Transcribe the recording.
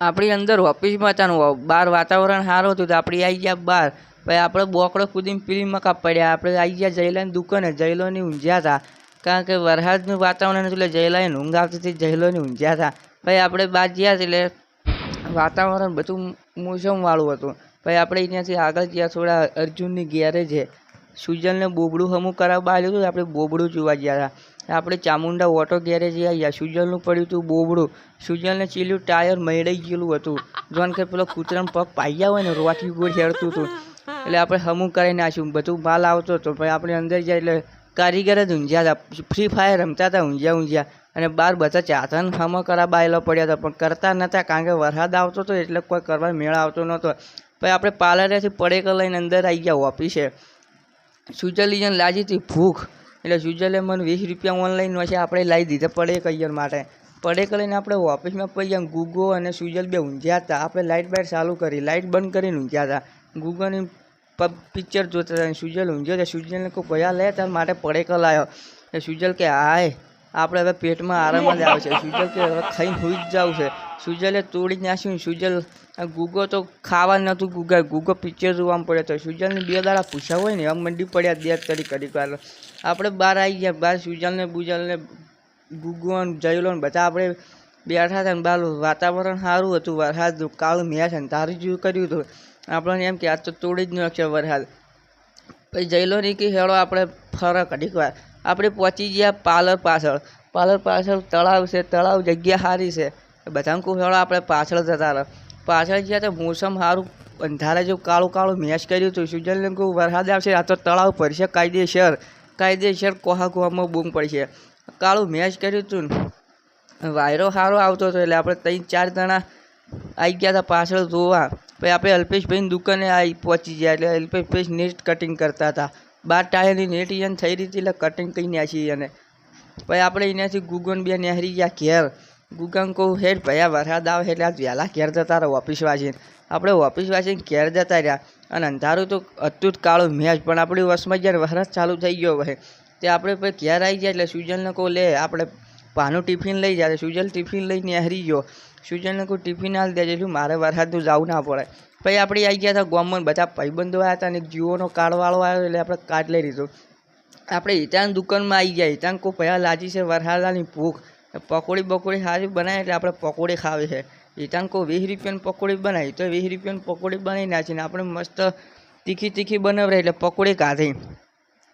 આપણી અંદર ઓફિસમાં હતા બહાર વાતાવરણ સારું હતું તો આપણે આવી ગયા બહાર. પછી આપણે બોકડો કૂદીને પેલીમાં કાપ પડ્યા. આપણે આવી ગયા જયલાની દુકાને. જયલોની ઊંઝ્યા હતા. કારણ કે વરસાદનું વાતાવરણ હતું એટલે જયલાને ઊંઘ આવતી જયલોની ઊંઝ્યા હતા. પછી આપણે બહાર ગયા એટલે વાતાવરણ બધું મોસમવાળું હતું. પછી આપણે અહીંયાથી આગળ ગયા થોડા અર્જુનની ગેરેજે. સુજલને બોબડું હમું કરાવવા આવ્યું હતું આપણે બોબડું જોવા ગયા હતા. આપણે ચામુંડા ઓટો ગેરેજે આવ્યા સુજલનું પડ્યું હતું બોબડું. સુજલને ચીલું ટાયર મળી ગયેલું હતું. જોન કે પેલો કૂતરાનો પગ પાઈ હોય ને, રોવાથી ગોળ હેરતું હતું એટલે આપણે હમું કરી નાખ્યું બધું માલ આવતો હતો. પછી આપણે અંદર જાય એટલે કારીગર જ ઊંઝ્યા હતા. ફ્રી ફાયર રમતા હતા ઊંઝ્યા ઊંઝ્યા. અને બાર બધા ચાથન હમો કરા બાયલો પડ્યા હતા. પણ કરતા નહોતા કારણ કે વરસાદ આવતો હતો એટલે કોઈ કરવા મેળ આવતો નહોતો પછી આપણે પાર્લરેથી પડેકર લઈને અંદર આવી ગયા ઓફિસે. સુજલીજન લાગી હતી ભૂખ. એટલે સુજલે મને વીસ રૂપિયા ઓનલાઈન છે, આપણે લાવી દીધા પડે કૈયર માટે. પડે લઈને આપણે ઓફિસમાં પડી ગુગો અને સુજલ બે ઊંઝ્યા હતા. આપણે લાઇટ બાઇટ ચાલુ કરી લાઇટ બંધ કરીને ઊંઝ્યા હતા. ગુગોની પિક્ચર જોતા હતા સુજલ ઊંઝ્યો હતા સુજલને કોઈ ભયા લે, તાર માટે પડેક લાવ્યો એટલે સુજલ કે, હાય આપણે હવે પેટમાં આરામ જ આવે છે. સુજલ કે હવે ખાઈને સુઈ જ જવું છે. સુજલે તોડી નાખ્યું સુજલ, આ ગુગો તો ખાવા નહોતું ગુગા ગુગો પિક્ચર જોવામાં પડ્યો તો સુજલને બે દાડા પૂછ્યા હોય ને આમ મંડી પડ્યા દે કરી કરી આપણે બહાર આવી ગયા, બહાર સુજલને બુજલને ગુગો જયલો ને બધા આપણે બેઠા હતા ને, બહાર વાતાવરણ સારું હતું. વરસાદ કાળું મેં છે ને, તારું જેવું કર્યું હતું. આપણને એમ કે આજ તો તોડી જ નાખશે વરસાદ. પછી જયલો ની કે હેળો આપણે ફરક ઘડીક વાર. આપણે પહોંચી ગયા પાર્લર પાછળ. પાર્લર પાછળ તળાવ છે, તળાવ જગ્યા સારી છે. બધાને કહું આપણે પાછળ જતા રહો. પાછળ ગયા તો મોસમ સારું, અંધારા જેવું કાળું કાળું મેચ કર્યું હતું સુજલને કહું, વરસાદ આવશે. આ તો તળાવ પડશે કાયદેસર. કાયદેસર કોહા કોહામાં બૂમ પડશે. કાળું મેચ કર્યું હતું વાયરો સારો આવતો હતો એટલે આપણે ત્રણ ચાર જણા આવી ગયા હતા પાછળ જોવા. પછી આપણે અલ્પેશભાઈની દુકાને આવી પહોંચી ગયા એટલે અલ્પેશભાઈ નેટ કટિંગ કરતા હતા. બાર ટાયરની નેટ એને થઈ રહી એટલે કટિંગ કરી નાખી એને. પછી આપણે અહીંયાથી ગુગન બે નહેરી ગયા ઘેર. ગુગન કહું હેડ ભયા વરસાદ આવે એટલે આજ વહેલા ઘેર જતા રહો ઓફિસ વાંચીને આપણે ઓફિસ વાંચીને ઘેર જતા રહ્યા અને અંધારું તો હતું કાળું મેચ પણ આપણી વસમાં જ્યારે વરસાદ ચાલુ થઈ ગયો હોય તે આપણે પછી ઘેર આવી ગયા એટલે સુજલને કહું, લે, આપણે પાનું ટિફિન લઈ જાય સુજલ ટિફિન લઈને નહેરી ગયો. સુજલને કહું, ટિફિન હાલ દેજે, શું મારે વરસાદનું જવું ના પડે. પછી આપણે આવી ગયા હતા ગામમાં બધા ભાઈબંધો આવ્યા હતા અને જીઓનો કાર્ડવાળો આવ્યો એટલે આપણે કાર્ડ લઈ લીધું. આપણે હિતાન દુકાનમાં આવી ગયા. હિતાન કોઈ પહેલાં લાજી છે, વરહાલાની ભૂખ. પકોડી બકોડી સારી બનાવી એટલે આપણે પકોડી ખાવી છે. હિતાન કોઈ વીસ રૂપિયાની પકોડી બનાવી. તો વીસ રૂપિયાની પકોડી બનાવી નાખીને આપણે મસ્ત તીખી તીખી બનાવી એટલે પકોડી કાઢી